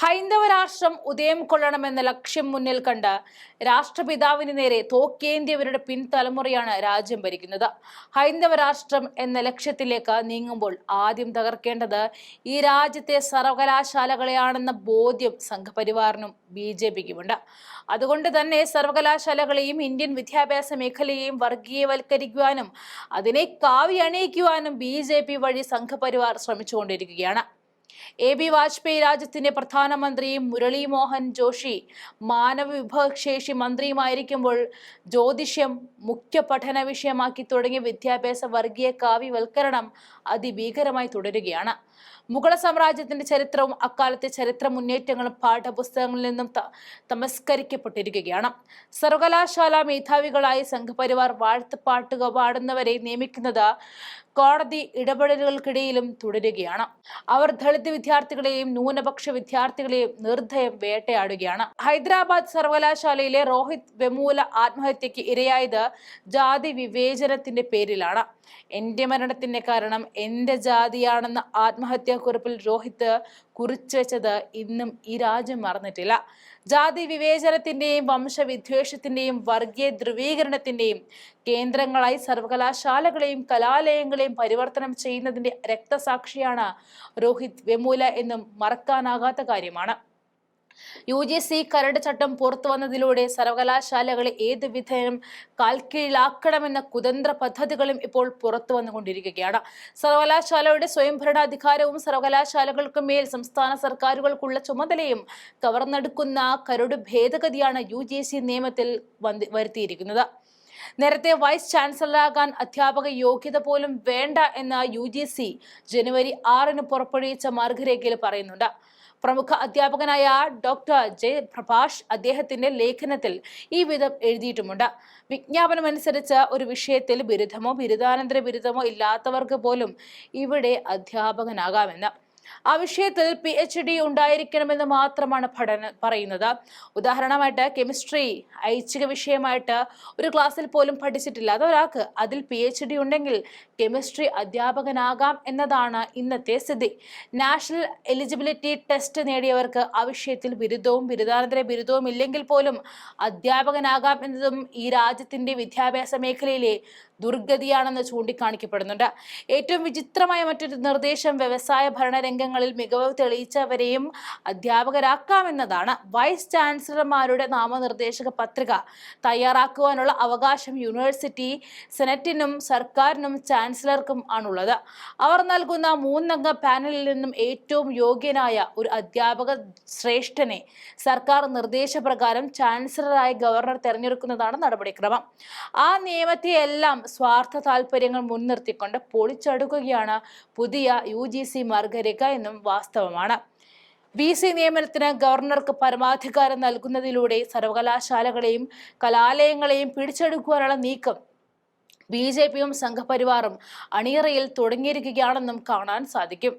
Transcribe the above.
ഹൈന്ദവ രാഷ്ട്രം ഉദയം കൊള്ളണമെന്ന ലക്ഷ്യം മുന്നിൽ കണ്ട് രാഷ്ട്രപിതാവിന് നേരെ തോക്കേന്ത്യവരുടെ പിൻതലമുറയാണ് രാജ്യം ഭരിക്കുന്നത്. ഹൈന്ദവ രാഷ്ട്രം എന്ന ലക്ഷ്യത്തിലേക്ക് നീങ്ങുമ്പോൾ ആദ്യം തകർക്കേണ്ടത് ഈ രാജ്യത്തെ സർവകലാശാലകളെയാണെന്ന ബോധ്യം സംഘപരിവാറിനും ബി ജെ പിക്കുമുണ്ട്. അതുകൊണ്ട് തന്നെ സർവകലാശാലകളെയും ഇന്ത്യൻ വിദ്യാഭ്യാസ മേഖലയെയും വർഗീയവൽക്കരിക്കുവാനും അതിനെ കാവ്യണയിക്കുവാനും ബി ജെ പി വഴി സംഘപരിവാർ ശ്രമിച്ചുകൊണ്ടിരിക്കുകയാണ്. എ ബി വാജ്പേയി രാജ്യത്തിന്റെ പ്രധാനമന്ത്രിയും മുരളി മോഹൻ ജോഷി മാനവ വിഭവശേഷി മന്ത്രിയുമായിരിക്കുമ്പോൾ ജ്യോതിഷ്യം മുഖ്യ പഠന വിഷയമാക്കി തുടങ്ങിയ വിദ്യാഭ്യാസ വർഗീയ കാവ്യവൽക്കരണം അതിഭീകരമായി തുടരുകയാണ്. മുഗൾ സാമ്രാജ്യത്തിന്റെ ചരിത്രവും അക്കാലത്തെ ചരിത്ര മുന്നേറ്റങ്ങളും പാഠപുസ്തകങ്ങളിൽ നിന്നും തമസ്കരിക്കപ്പെട്ടിരിക്കുകയാണ്. സർവകലാശാല മേധാവികളായി സംഘപരിവാർ വാഴ്ത്തുപാട്ടുക പാടുന്നവരെ നിയമിക്കുന്നത് കോടതി ഇടപെടലുകൾക്കിടയിലും തുടരുകയാണ്. അവർ ദളിത് വിദ്യാർത്ഥികളെയും ന്യൂനപക്ഷ വിദ്യാർത്ഥികളെയും നിർദ്ദയം വേട്ടയാടുകയാണ്. ഹൈദരാബാദ് സർവകലാശാലയിലെ രോഹിത് വെമൂല ആത്മഹത്യക്ക് ഇരയായത് ജാതി വിവേചനത്തിന്റെ പേരിലാണ്. എന്റെ മരണത്തിന്റെ കാരണം എന്റെ ജാതിയാണെന്ന ആത്മഹത്യാക്കുറിപ്പിൽ രോഹിത് കുറിച്ചുവെച്ചത് ഇന്നും ഈ രാജ്യം മറന്നിട്ടില്ല. ജാതി വിവേചനത്തിന്റെയും വംശവിദ്വേഷത്തിന്റെയും വർഗീയ ധ്രുവീകരണത്തിന്റെയും കേന്ദ്രങ്ങളായി സർവകലാശാലകളെയും കലാലയങ്ങളെയും പരിവർത്തനം ചെയ്യുന്നതിന്റെ രക്തസാക്ഷിയാണ് രോഹിത് വെമൂല എന്നും മറക്കാനാകാത്ത കാര്യമാണ്. യു ജി സി കരട് ചട്ടം പുറത്തു വന്നതിലൂടെ സർവകലാശാലകളെ ഏത് വിധേയം കാൽക്കീഴിലാക്കണമെന്ന കുതന്ത്ര പദ്ധതികളും ഇപ്പോൾ പുറത്തു വന്നുകൊണ്ടിരിക്കുകയാണ്. സർവകലാശാലയുടെ സ്വയംഭരണാധികാരവും സർവകലാശാലകൾക്ക് മേൽ സംസ്ഥാന സർക്കാരുകൾക്കുള്ള ചുമതലയും കവർന്നെടുക്കുന്ന കരട് ഭേദഗതിയാണ് യു ജി സി നിയമത്തിൽ വരുത്തിയിരിക്കുന്നത്. നേരത്തെ വൈസ് ചാൻസലറാകാൻ അധ്യാപക യോഗ്യത പോലും വേണ്ട എന്ന യു ജി സി ജനുവരി ആറിന് പുറപ്പെടുവിച്ച മാർഗരേഖയിൽ പറയുന്നുണ്ട്. പ്രമുഖ അധ്യാപകനായ ഡോക്ടർ ജെ പ്രഭാഷ് അദ്ദേഹത്തിന്റെ ലേഖനത്തിൽ ഈ വിധം എഴുതിയിട്ടുമുണ്ട്. വിജ്ഞാപനമനുസരിച്ച് ഒരു വിഷയത്തിൽ ബിരുദമോ ബിരുദാനന്തര ബിരുദമോ ഇല്ലാത്തവർക്ക് പോലും ഇവിടെ അധ്യാപകനാകാമെന്ന്. ആ വിഷയത്തിൽ പി എച്ച് ഡി ഉണ്ടായിരിക്കണമെന്ന് മാത്രമാണ് പഠന പറയുന്നത്. ഉദാഹരണമായിട്ട് കെമിസ്ട്രി ഐച്ഛിക വിഷയമായിട്ട് ഒരു ക്ലാസ്സിൽ പോലും പഠിച്ചിട്ടില്ലാത്ത ഒരാൾക്ക് അതിൽ പി എച്ച് ഡി ഉണ്ടെങ്കിൽ കെമിസ്ട്രി അധ്യാപകനാകാം എന്നതാണ് ഇന്നത്തെ സ്ഥിതി. നാഷണൽ എലിജിബിലിറ്റി ടെസ്റ്റ് നേടിയവർക്ക് ആ വിഷയത്തിൽ ബിരുദവും ബിരുദാനന്തര ബിരുദവും ഇല്ലെങ്കിൽ പോലും അധ്യാപകനാകാം എന്നതും ഈ രാജ്യത്തിന്റെ വിദ്യാഭ്യാസ മേഖലയിലെ ദുർഗതിയാണെന്ന് ചൂണ്ടിക്കാണിക്കപ്പെടുന്നുണ്ട്. ഏറ്റവും വിചിത്രമായ മറ്റൊരു നിർദ്ദേശം വ്യവസായ ഭരണരംഗങ്ങളിൽ മികവ് തെളിയിച്ചവരെയും അധ്യാപകരാക്കാമെന്നതാണ് വൈസ് ചാൻസലർമാരുടെ നാമനിർദ്ദേശക പത്രിക. തയ്യാറാക്കുവാനുള്ള അവകാശം യൂണിവേഴ്സിറ്റി സെനറ്റിനും സർക്കാരിനും ചാൻസലർക്കും ആണുള്ളത്. അവർ നൽകുന്ന മൂന്നംഗ പാനലിൽ നിന്നും ഏറ്റവും യോഗ്യനായ ഒരു അധ്യാപക ശ്രേഷ്ഠനെ സർക്കാർ നിർദ്ദേശപ്രകാരം ചാൻസലറായി ഗവർണർ തെരഞ്ഞെടുക്കുന്നതാണ് നടപടിക്രമം. ആ നിയമത്തെ എല്ലാം സ്വാർത്ഥ താല്പര്യങ്ങൾ മുൻനിർത്തിക്കൊണ്ട് പൊളിച്ചടുക്കുകയാണ് പുതിയ യു ജി സി മാർഗരേഖ എന്നും വാസ്തവമാണ്. ബി സി നിയമനത്തിന് ഗവർണർക്ക് പരമാധികാരം നൽകുന്നതിലൂടെ സർവകലാശാലകളെയും കലാലയങ്ങളെയും പിടിച്ചെടുക്കുവാനുള്ള നീക്കം ബി ജെ പിയും സംഘപരിവാറും അണിയറയിൽ തുടങ്ങിയിരിക്കുകയാണെന്നും കാണാൻ സാധിക്കും.